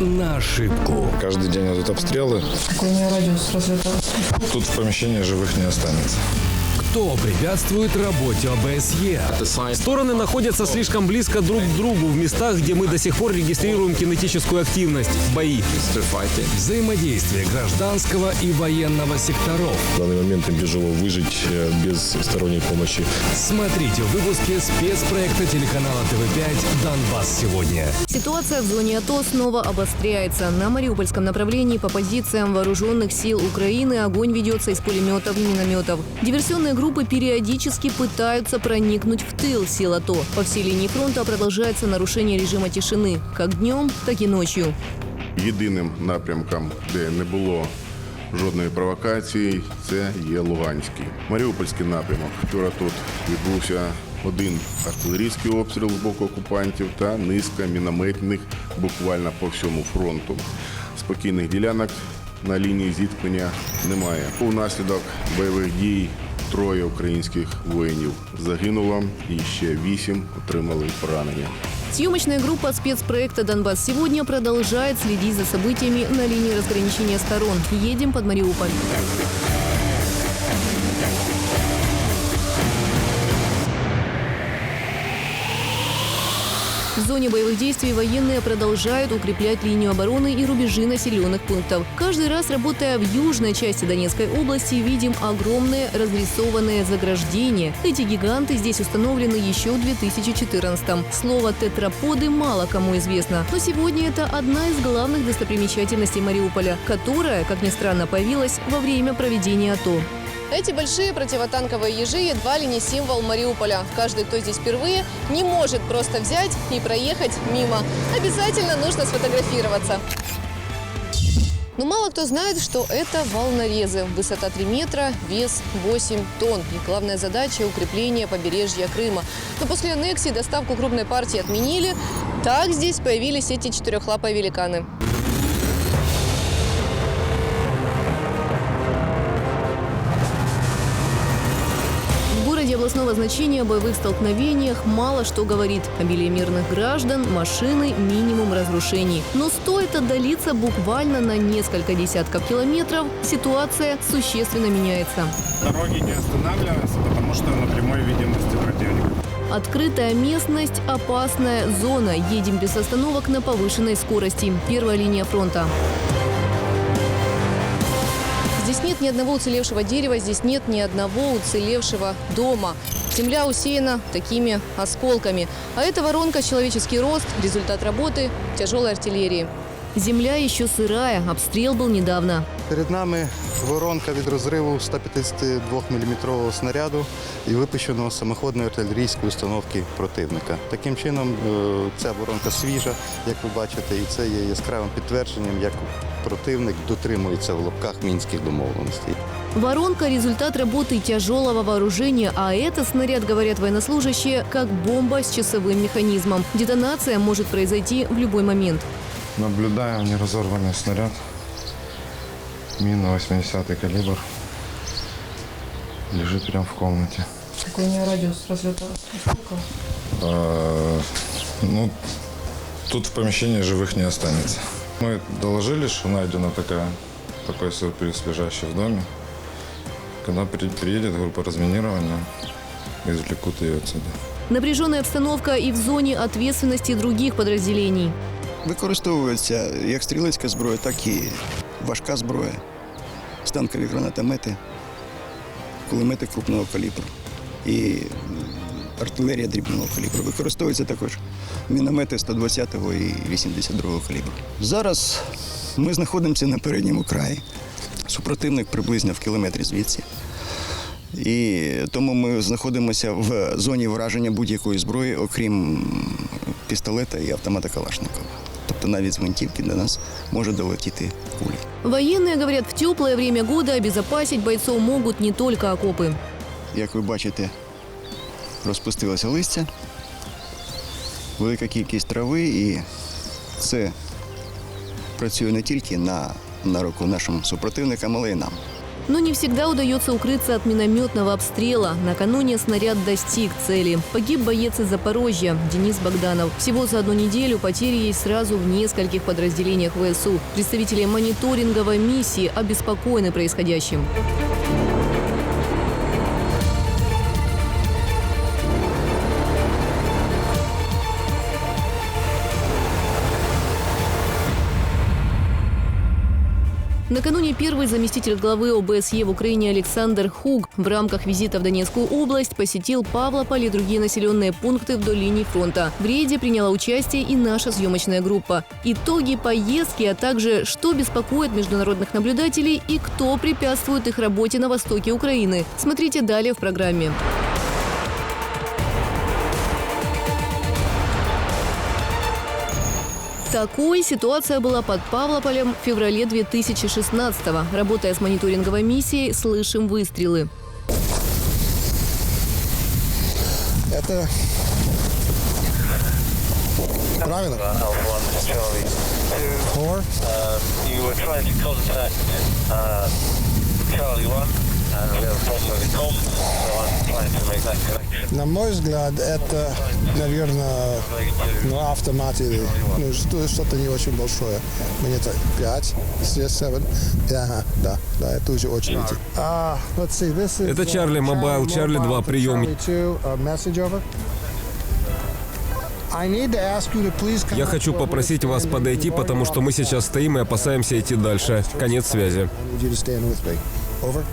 На ошибку. Каждый день идут обстрелы. Какой у меня радиус разлета? Тут в помещении живых не останется. Кто препятствует работе ОБСЕ? Стороны находятся слишком близко друг к другу в местах, где мы до сих пор регистрируем кинетическую активность. Бои. Взаимодействие гражданского и военного секторов. В данный момент им тяжело выжить э, без сторонней помощи. Смотрите в выпуске спецпроекта телеканала ТВ5 «Донбасс сегодня». Ситуация в зоне АТО снова обостряется. На Мариупольском направлении по позициям вооруженных сил Украины огонь ведется из пулеметов и минометов. Диверсионные группы периодически пытаются проникнуть в тыл сил АТО. По всей линии фронта продолжается нарушение режима тишины, как днем, так и ночью. Єдиним напрямком, де не було жодної провокації, це є Луганський. Маріупольський напрямок. Вчора тут відбувся один артилерійський обстріл з боку окупантів та низка мінометних буквально по всьому фронту. Спокійних ділянок на лінії зіткнення немає. Унаслідок бойових дій троє українських воїнів загинуло і ще вісім отримали поранення. Съемочная группа спецпроекта «Донбасс сегодня» продолжает следить за событиями на линии разграничения сторон. Едем под Мариуполь. Зоне боевых действий военные продолжают укреплять линию обороны и рубежи населенных пунктов. Каждый раз, работая в южной части Донецкой области, видим огромные разрисованные заграждения. Эти гиганты здесь установлены еще в 2014-м. Слово «тетраподы» мало кому известно, но сегодня это одна из главных достопримечательностей Мариуполя, которая, как ни странно, появилась во время проведения АТО. Эти большие противотанковые ежи едва ли не символ Мариуполя. Каждый, кто здесь впервые, не может просто взять и проехать мимо. Обязательно нужно сфотографироваться. Но мало кто знает, что это волнорезы. Высота 3 метра, вес 8 тонн. И главная задача – укрепление побережья Крыма. Но после аннексии доставку крупной партии отменили. Так здесь появились эти четырехлапые великаны. В городе областного значения о боевых столкновениях мало что говорит. Обилие мирных граждан, машины, минимум разрушений. Но стоит отдалиться буквально на несколько десятков километров, ситуация существенно меняется. Дороги не останавливаются, потому что на прямой видимости противника. Открытая местность – опасная зона. Едем без остановок на повышенной скорости. Первая линия фронта. Здесь нет ни одного уцелевшего дерева, здесь нет ни одного уцелевшего дома. Земля усеяна такими осколками. А это воронка человеческий рост, результат работы тяжелой артиллерии. Земля еще сырая, обстрел был недавно. Перед нами воронка від розриву 152-мм снаряду і випущеного самоходної артилерійської установки противника. Таким чином, е, ця воронка свіжа, як ви бачите, і це є яскравим підтвердженням, як противник дотримується в лапках мінських домовленостей. Воронка – результат работы тяжелого вооружения, а это снаряд, говорят военнослужащие, как бомба с часовым механизмом. Детонация может произойти в любой момент. Наблюдаем неразорванный снаряд. Мина 80 калибр. Лежит прямо в комнате. Какой у меня радиус разлета? Сколько? А, ну, тут в помещении живых не останется. Мы доложили, что найдена такая, такой сюрприз, лежащий в доме. Когда при- приедет группа разминирования, извлекут ее отсюда. Напряженная обстановка и в зоне ответственности других подразделений. Використовується як стрілецька зброя, так і важка зброя, станкові гранатомети, кулемети крупного калібру і артилерія дрібного калібру. Використовуються також міномети 120-го і 82-го калібру. Зараз ми знаходимося на передньому краї. Супротивник приблизно в кілометрі звідси. І тому ми знаходимося в зоні враження будь-якої зброї, окрім пістолета і автомата Калашникова. Тобто навіть з гвинтівки до нас може долетіти куля. Военные говорят, в теплое время года обезопасить бойцов могут не только окопы. Як ви бачите, розпустилося листя, велика кількість трави, і це працює не тільки на, на руку нашим супротивникам, але й нам. Но не всегда удается укрыться от минометного обстрела. Накануне снаряд достиг цели. Погиб боец из Запорожья Денис Богданов. Всего за одну неделю потери есть сразу в нескольких подразделениях ВСУ. Представители мониторинговой миссии обеспокоены происходящим. Накануне первый заместитель главы ОБСЕ в Украине Александр Хуг в рамках визита в Донецкую область посетил Павлополь и другие населенные пункты вдоль линии фронта. В рейде приняла участие и наша съемочная группа. Итоги поездки, а также что беспокоит международных наблюдателей и кто препятствует их работе на востоке Украины. Смотрите далее в программе. Такой ситуация была под Павлополем в феврале 2016-го. Работая с мониторинговой миссией, слышим выстрелы. Это правильно? Four. You were trying to contact uh, Charlie One, На мой взгляд, это, наверное, ну, автомат или ну, что- что-то не очень большое. Мне это 5, 7, ага, да, да, это уже. А, let's see, this is, Это uh, Charlie Mobile, Charlie 2, for прием. Charlie 2, uh, message over. I need to ask you to please come Я хочу попросить вас подойти, потому что мы сейчас стоим и опасаемся идти дальше. Конец связи. Over.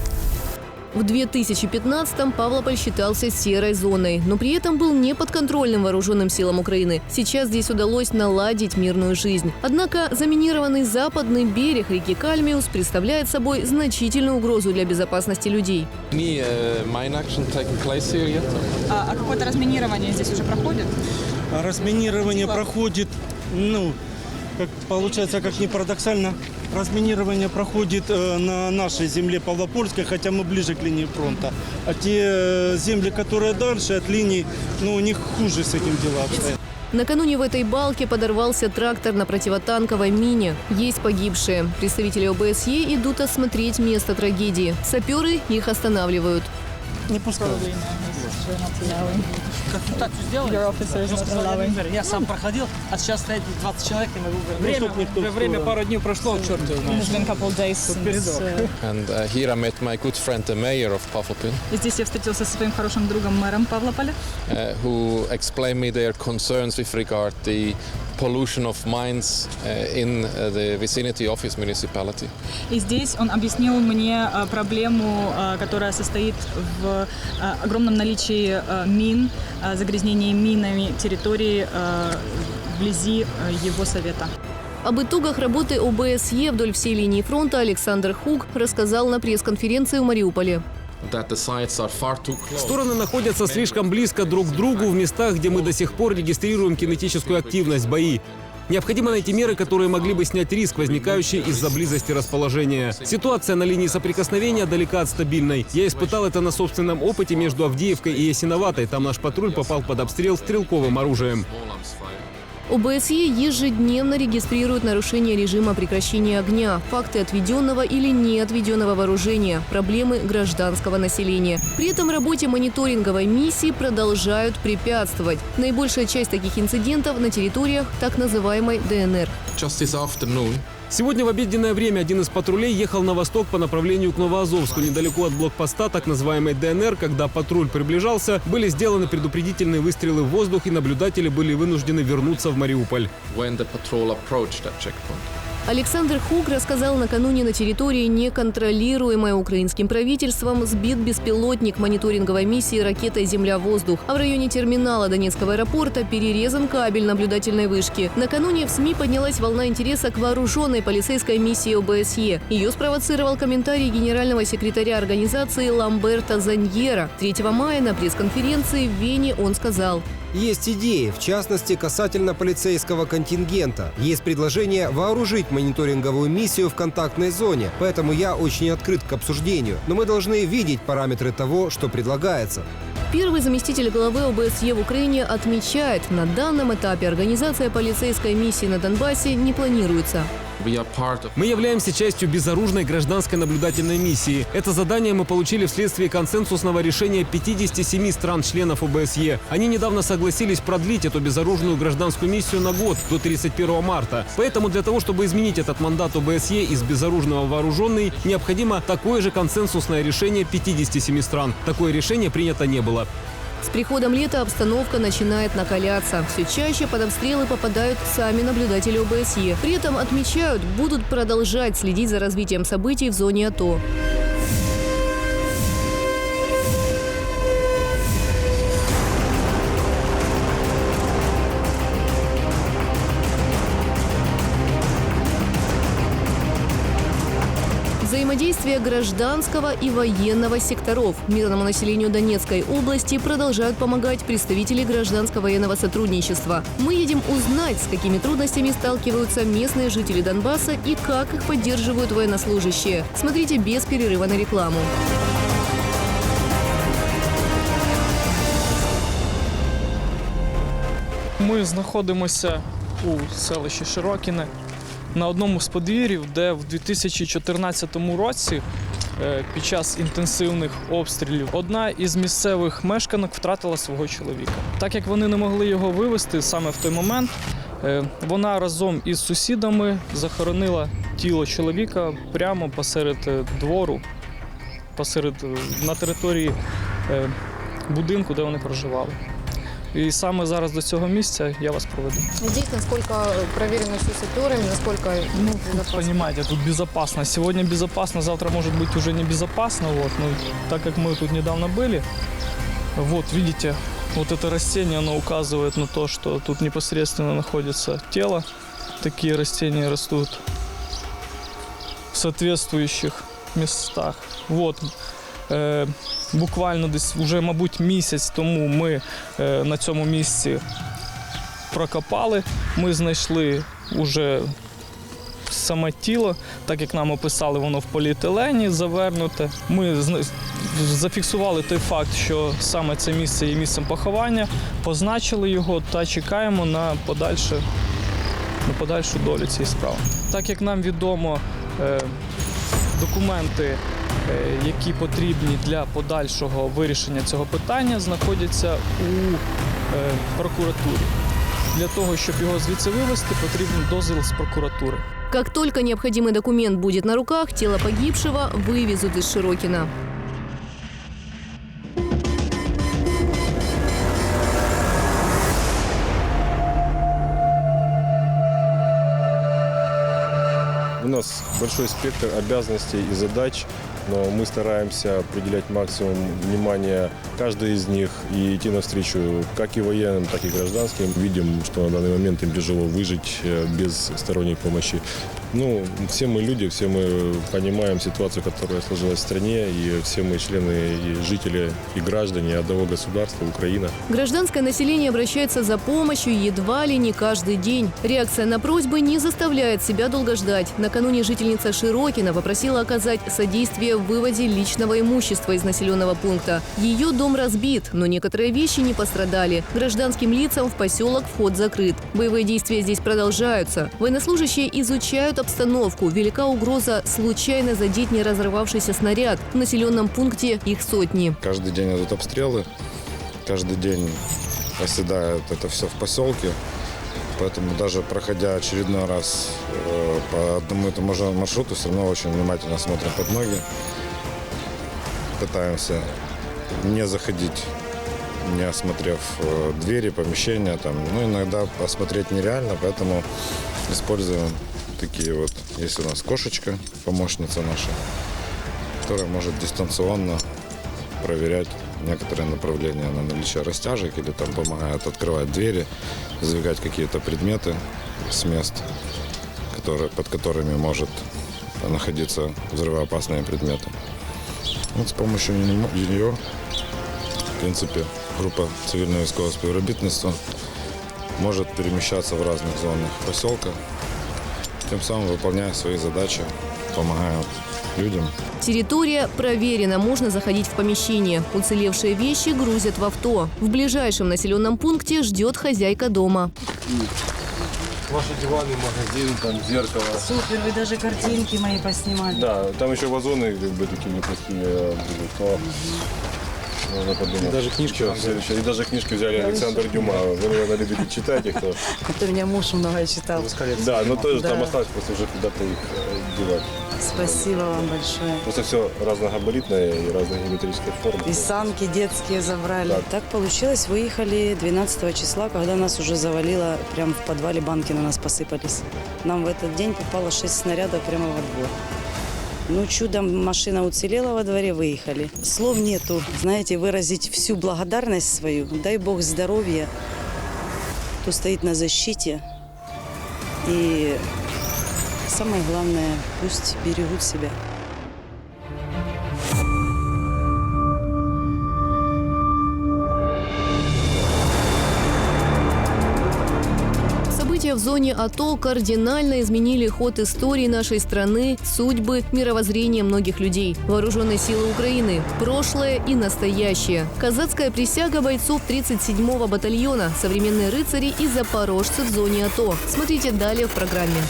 В 2015-м Павлополь считался серой зоной, но при этом был не подконтрольным вооруженным силам Украины. Сейчас здесь удалось наладить мирную жизнь. Однако заминированный западный берег реки Кальмиус представляет собой значительную угрозу для безопасности людей. А, а какое-то разминирование здесь уже проходит? Разминирование проходит, ну, как получается, как ни парадоксально, разминирование проходит э, на нашей земле Павлопольской, хотя мы ближе к линии фронта. А те э, земли, которые дальше от линии, ну, у них хуже с этим дела обстоят. Накануне в этой балке подорвался трактор на противотанковой мине. Есть погибшие. Представители ОБСЕ идут осмотреть место трагедии. Саперы их останавливают. Не пускай. Так сделали? Я сам проходил, а сейчас стоит 20 человек, не могу Время, время пару дней прошло, черт его знает. It's been a couple days since, uh, And uh, here I met my good friend, the mayor of Pavlopil, И здесь я встретился со своим хорошим другом мэром Павлополя, uh, who explained me their concerns with regard the pollution of mines uh, in uh, the vicinity of his municipality. И здесь он объяснил мне а, проблему, а, которая состоит в а, огромном наличии а, мин, а, загрязнении минами территории а, вблизи его совета. Об итогах работы ОБСЕ вдоль всей линии фронта Александр Хуг рассказал на пресс-конференции в Мариуполе. Стороны находятся слишком близко друг к другу в местах, где мы до сих пор регистрируем кинетическую активность, бои. Необходимо найти меры, которые могли бы снять риск, возникающий из-за близости расположения. Ситуация на линии соприкосновения далека от стабильной. Я испытал это на собственном опыте между Авдеевкой и Ясиноватой. Там наш патруль попал под обстрел стрелковым оружием. ОБСЕ ежедневно регистрирует нарушение режима прекращения огня, факты отведенного или не отведенного вооружения, проблемы гражданского населения. При этом работе мониторинговой миссии продолжают препятствовать. Наибольшая часть таких инцидентов на территориях так называемой ДНР. Just this afternoon, Сегодня в обеденное время один из патрулей ехал на восток по направлению к Новоазовску, недалеко от блокпоста так называемой ДНР. Когда патруль приближался, были сделаны предупредительные выстрелы в воздух, и наблюдатели были вынуждены вернуться в Мариуполь. Александр Хук рассказал накануне на территории, неконтролируемой украинским правительством, сбит беспилотник мониторинговой миссии ракетой «Земля-воздух». А в районе терминала Донецкого аэропорта перерезан кабель наблюдательной вышки. Накануне в СМИ поднялась волна интереса к вооруженной полицейской миссии ОБСЕ. Ее спровоцировал комментарий генерального секретаря организации Ламберта Заньера. 3 мая на пресс-конференции в Вене он сказал – Есть идеи, в частности, касательно полицейского контингента. Есть предложение вооружить мониторинговую миссию в контактной зоне, поэтому я очень открыт к обсуждению. Но мы должны видеть параметры того, что предлагается. Первый заместитель главы ОБСЕ в Украине отмечает, на данном этапе организация полицейской миссии на Донбассе не планируется. Мы являемся частью безоружной гражданской наблюдательной миссии. Это задание мы получили вследствие консенсусного решения 57 стран-членов ОБСЕ. Они недавно согласились продлить эту безоружную гражданскую миссию на год, до 31 марта. Поэтому для того, чтобы изменить этот мандат ОБСЕ из безоружного в вооруженный, необходимо такое же консенсусное решение 57 стран. Такое решение принято не было. С приходом лета обстановка начинает накаляться. Все чаще под обстрелы попадают сами наблюдатели ОБСЕ. При этом отмечают, будут продолжать следить за развитием событий в зоне АТО. Взаимодействие гражданского и военного секторов. Мирному населению Донецкой области продолжают помогать представители гражданско-военного сотрудничества. Мы едем узнать, с какими трудностями сталкиваются местные жители Донбасса и как их поддерживают военнослужащие. Смотрите без перерыва на рекламу. Ми знаходимося у селищі Широкіне на одному з подвір'їв, де в 2014 році е, під час інтенсивних обстрілів одна із місцевих мешканок втратила свого чоловіка. Так як вони не могли його вивезти саме в той момент, е, вона разом із сусідами захоронила тіло чоловіка прямо посеред е, двору, посеред на території будинку, де вони проживали. І саме зараз до цього місця я вас проведу. Здесь насколько проверено все саперами, насколько Ну, тут, понимаете, тут безопасно. Сегодня безопасно, завтра может быть уже не безопасно. Вот. Но так как мы тут недавно были, вот видите, вот это растение, оно указывает на то, что тут непосредственно находится тело. Такие растения растут в соответствующих местах. Вот. Е, буквально десь вже, мабуть, місяць тому ми е, на цьому місці прокопали. Ми знайшли уже саме тіло, так як нам описали, воно в поліетилені завернуте. Ми зафіксували той факт, що саме це місце є місцем поховання, позначили його та чекаємо на подальше, на подальшу долю цієї справи. Так як нам відомо, е, документи, які потрібні для подальшого вирішення цього питання, знаходяться у е, прокуратурі. Для того, щоб його звідси вивезти, потрібен дозвіл з прокуратури. Как только необходимый документ будет на руках, тело погибшего вывезут из Широкина. У нас большой спектр обязанностей и задач, но мы стараемся определять максимум внимания каждой из них и идти навстречу как и военным, так и гражданским. Видим, что на данный момент им тяжело выжить э, без сторонней помощи. Ну, все мы люди, все мы понимаем ситуацию, которая сложилась в стране, и все мы члены и жители и граждане одного государства, Украина. Гражданское население обращается за помощью едва ли не каждый день. Реакция на просьбы не заставляет себя долго ждать. Накануне жительница Широкина попросила оказать содействие в выводе личного имущества из населенного пункта. Ее дом разбит, но некоторые вещи не пострадали. Гражданским лицам в поселок вход закрыт. Боевые действия здесь продолжаются. Военнослужащие изучают обстановку. Велика угроза случайно задеть не разорвавшийся снаряд. В населенном пункте их сотни. Каждый день идут обстрелы, каждый день оседает это все в поселке. Поэтому даже проходя очередной раз э, по одному и тому же маршруту, все равно очень внимательно смотрим под ноги. Пытаемся не заходить, не осмотрев э, двери, помещения. Там. Ну, иногда осмотреть нереально, поэтому используем такие вот. Есть у нас кошечка, помощница наша, которая может дистанционно проверять некоторые направления на наличие растяжек или там помогает открывать двери, сдвигать какие-то предметы с мест, которые, под которыми может находиться взрывоопасные предметы. Вот с помощью нее, в принципе, группа цивильного військового співробітництва может перемещаться в разных зонах поселка, тем самым выполняя свои задачи, помогая людям Территория проверена, можно заходить в помещение. Уцелевшие вещи грузят в авто. В ближайшем населенном пункте ждет хозяйка дома. Ваши диваны, магазин, там зеркало. Супер, вы даже картинки мои поснимали. Да, там еще вазоны как бы такие неплохие будут. Но можно подумать. И даже книжки. И даже книжки взяли Александр Дюма. Вы, наверное, любите читать их. То... Это меня муж много читал. Да, но тоже там осталось просто уже куда-то их э, девать. Спасибо вам большое. Просто все разногабаритное и разной геометрической формы. И санки детские забрали. Да. Так получилось, выехали 12 числа, когда нас уже завалило, прямо в подвале банки на нас посыпались. Нам в этот день попало 6 снарядов прямо во двор. Ну, чудом машина уцелела во дворе, выехали. Слов нету, знаете, выразить всю благодарность свою. Дай Бог здоровья, кто стоит на защите. И самое главное, пусть берегут себя. В зоне АТО кардинально изменили ход истории нашей страны, судьбы, мировоззрения многих людей. Вооруженные силы Украины, прошлое и настоящее. Казацкая присяга бойцов 37-го батальона, современные рыцари и запорожцы в зоне АТО. Смотрите далее в программе.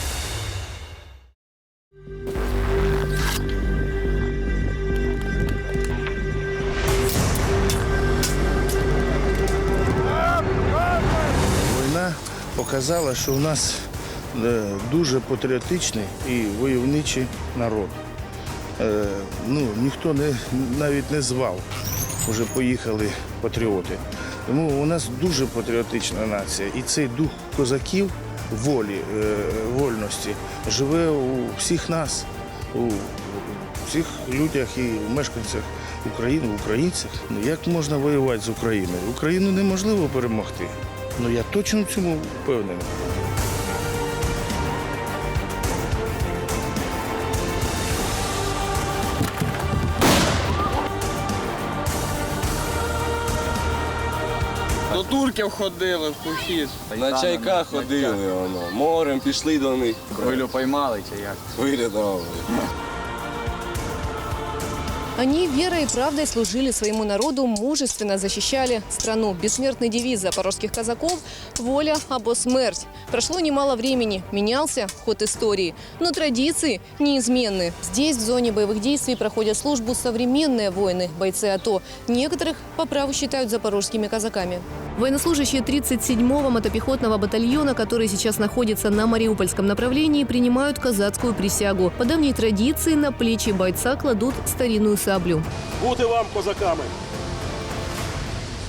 Показала, що в нас е, дуже патріотичний і войовничий народ. Е, Ну, ніхто не, навіть не звав. Уже поїхали патріоти. Тому у нас дуже патріотична нація. І цей дух козаків волі, е, вольності живе у всіх нас, у всіх людях і мешканцях України, українцях. Ну, Як можна воювати з Україною? Україну неможливо перемогти. Ну я точно в цьому впевнений. До турків ходили в похід. На чайках ходили, воно. морем пішли до них. Хвилю поймали чи як? Хвилю давали. Они верой и правдой служили своему народу, мужественно защищали страну. Бессмертный девиз запорожских казаков – воля або смерть. Прошло немало времени, менялся ход истории, но традиции неизменны. Здесь, в зоне боевых действий, проходят службу современные воины, бойцы АТО. Некоторых по праву считают запорожскими казаками. Военнослужащие 37-го мотопехотного батальона, который сейчас находится на Мариупольском направлении, принимают казацкую присягу. По давней традиции на плечи бойца кладут старинную саблю. Бути вам козаками.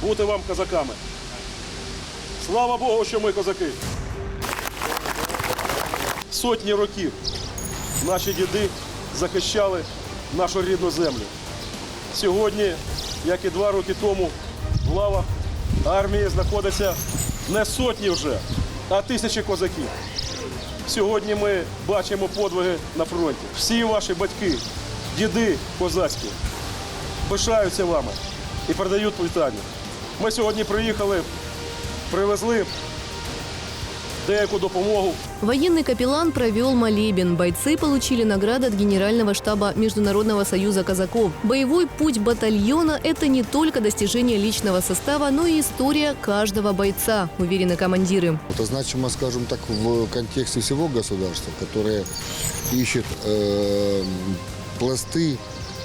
Бути вам козаками. Слава Богу, що ми козаки. Сотні років наші діди захищали нашу рідну землю. Сьогодні, як і два роки тому, в лавах армії знаходяться не сотні вже, а тисячі козаків. Сьогодні ми бачимо подвиги на фронті. Всі ваші батьки, діди козацькі, пишаються вами і передають вітання. Ми сьогодні приїхали, привезли деяку допомогу. Военный капеллан провел молебен. Бойцы получили награды от Генерального штаба Международного союза казаков. Боевой путь батальона – это не только достижение личного состава, но и история каждого бойца, уверены командиры. Это значимо, скажем так, в контексте всего государства, которое ищет э, пласты,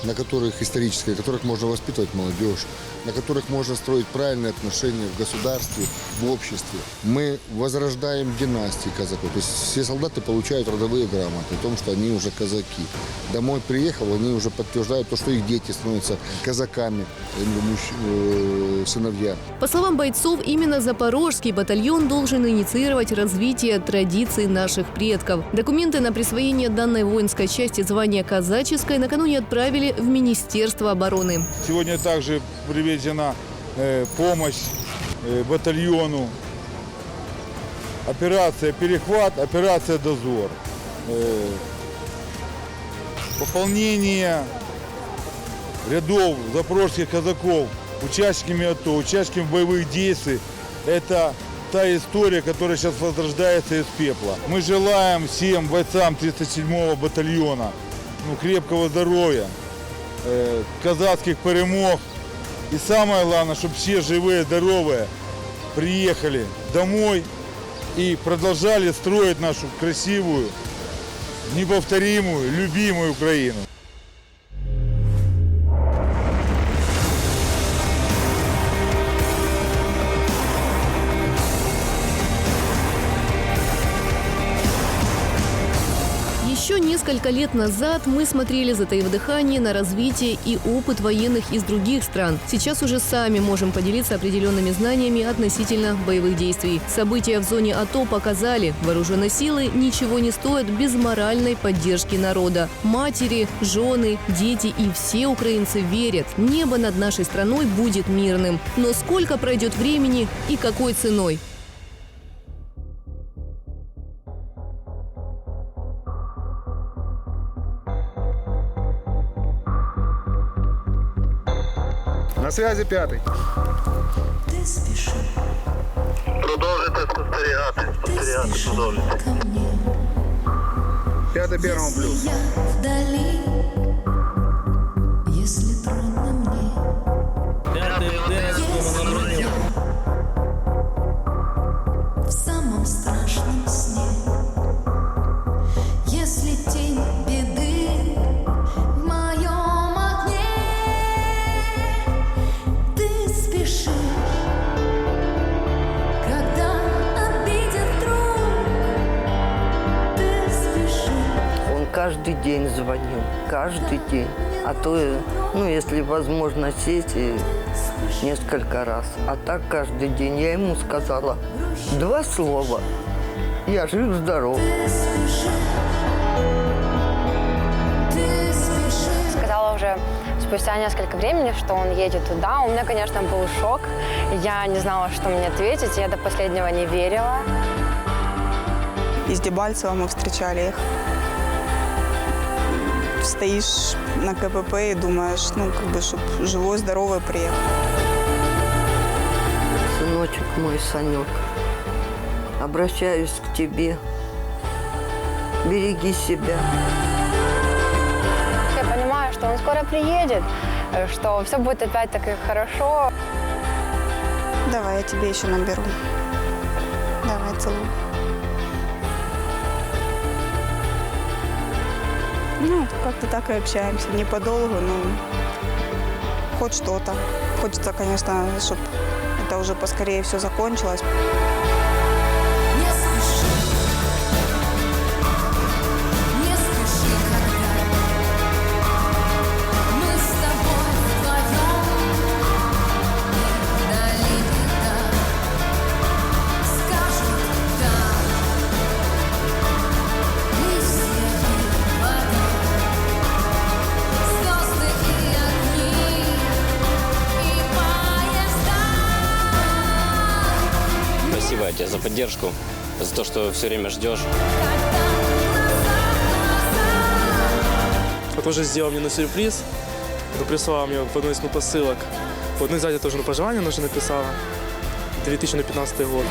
на которых исторические, которых можно воспитывать молодежь, на которых можно строить правильные отношения в государстве, в обществе. Мы возрождаем династии казаков. То есть все солдаты получают родовые грамоты о том, что они уже казаки. Домой приехал, они уже подтверждают то, что их дети становятся казаками, э, э, сыновья. По словам бойцов, именно Запорожский батальон должен инициировать развитие традиций наших предков. Документы на присвоение данной воинской части звания казаческой накануне отправили в Министерство обороны. Сегодня также привезена э, помощь э, батальону. Операция «Перехват», операция «Дозор». Э, пополнение рядов запорожских казаков участниками АТО, участниками боевых действий – это та история, которая сейчас возрождается из пепла. Мы желаем всем бойцам 37-го батальона ну, крепкого здоровья, э, казацких перемог. И самое главное, чтобы все живые, здоровые приехали домой и продолжали строить нашу красивую, неповторимую, любимую Украину. Несколько лет назад мы смотрели, затаив дыхание, на развитие и опыт военных из других стран. Сейчас уже сами можем поделиться определенными знаниями относительно боевых действий. События в зоне АТО показали, вооруженные силы ничего не стоят без моральной поддержки народа. Матери, жены, дети и все украинцы верят, небо над нашей страной будет мирным. Но сколько пройдет времени и какой ценой? Связи п'ятий. Продовжуйте спостерігати. Спостерігати, продовжуйте. П'ятий первому плюс. В день звонил, каждый день. А то, ну, если возможно, сесть и несколько раз. А так каждый день я ему сказала два слова. Я жив-здоров. Сказала уже спустя несколько времени, что он едет туда. У меня, конечно, был шок. Я не знала, что мне ответить. Я до последнего не верила. Из Дебальцева мы встречали их. Стоишь на КПП и думаешь, ну, как бы, чтобы живой, здоровый приехал. Сыночек мой, Санек, обращаюсь к тебе. Береги себя. Я понимаю, что он скоро приедет, что все будет опять-таки хорошо. Давай, я тебе еще наберу. Давай, целую. Ну, как-то так и общаемся. Не подолгу, но хоть что-то. Хочется, конечно, чтобы это уже поскорее все закончилось. поддержку, за то, что все время ждешь. Он тоже сделал мне на сюрприз. Он прислал мне в одну из ну, посылок. В одной сзади тоже на пожелание нужно написала. 2015 год.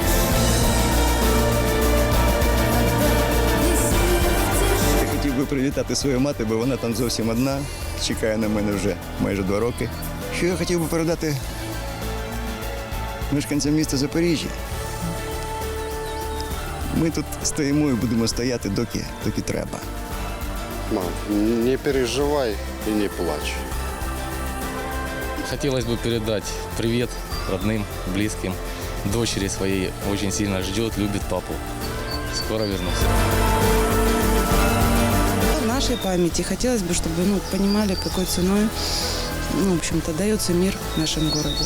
Я хотів би привітати свою мати, бо вона там зовсім одна, чекає на мене вже майже два роки. Що я хотів би передати мешканцям міста Запоріжжя. Ми тут стоїмо і будемо стояти, доки, доки треба. Мам, не переживай и не плачь. Хотелось бы передать привет родным, близким. Дочери своей очень сильно ждет, любит папу. Скоро вернусь. В нашей памяти хотелось бы, чтобы ну, понимали, какой ценой, ну, в общем-то, дается мир в нашем городе,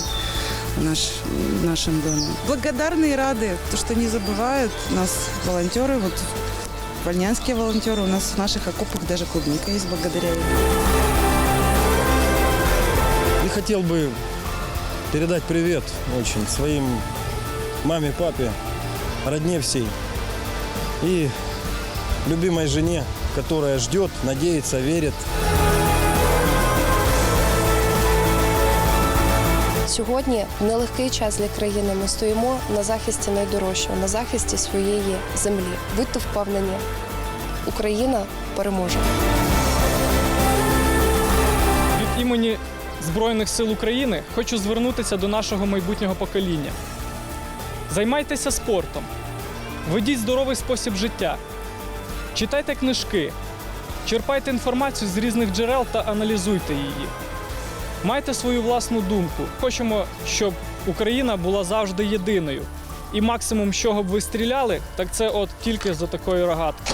наш, в нашем доме. Благодарны и рады, то, что не забывают нас волонтеры, вот вольнянские волонтеры, у нас в наших окопах даже клубника есть благодаря им. И хотел бы передать привет очень своим маме, папе, родне всей и любимой жене, которая ждет, надеется, верит. Сьогодні нелегкий час для країни ми стоїмо на захисті найдорожчого, на захисті своєї землі. Будьте впевнені, Україна переможе. Від імені Збройних сил України хочу звернутися до нашого майбутнього покоління. Займайтеся спортом, Ведіть здоровий спосіб життя. Читайте книжки, черпайте інформацію з різних джерел та аналізуйте її. Майте свою власну думку. Хочемо, щоб Україна була завжди єдиною. І максимум, з чого б ви стріляли, так це от тільки за такої рогатки.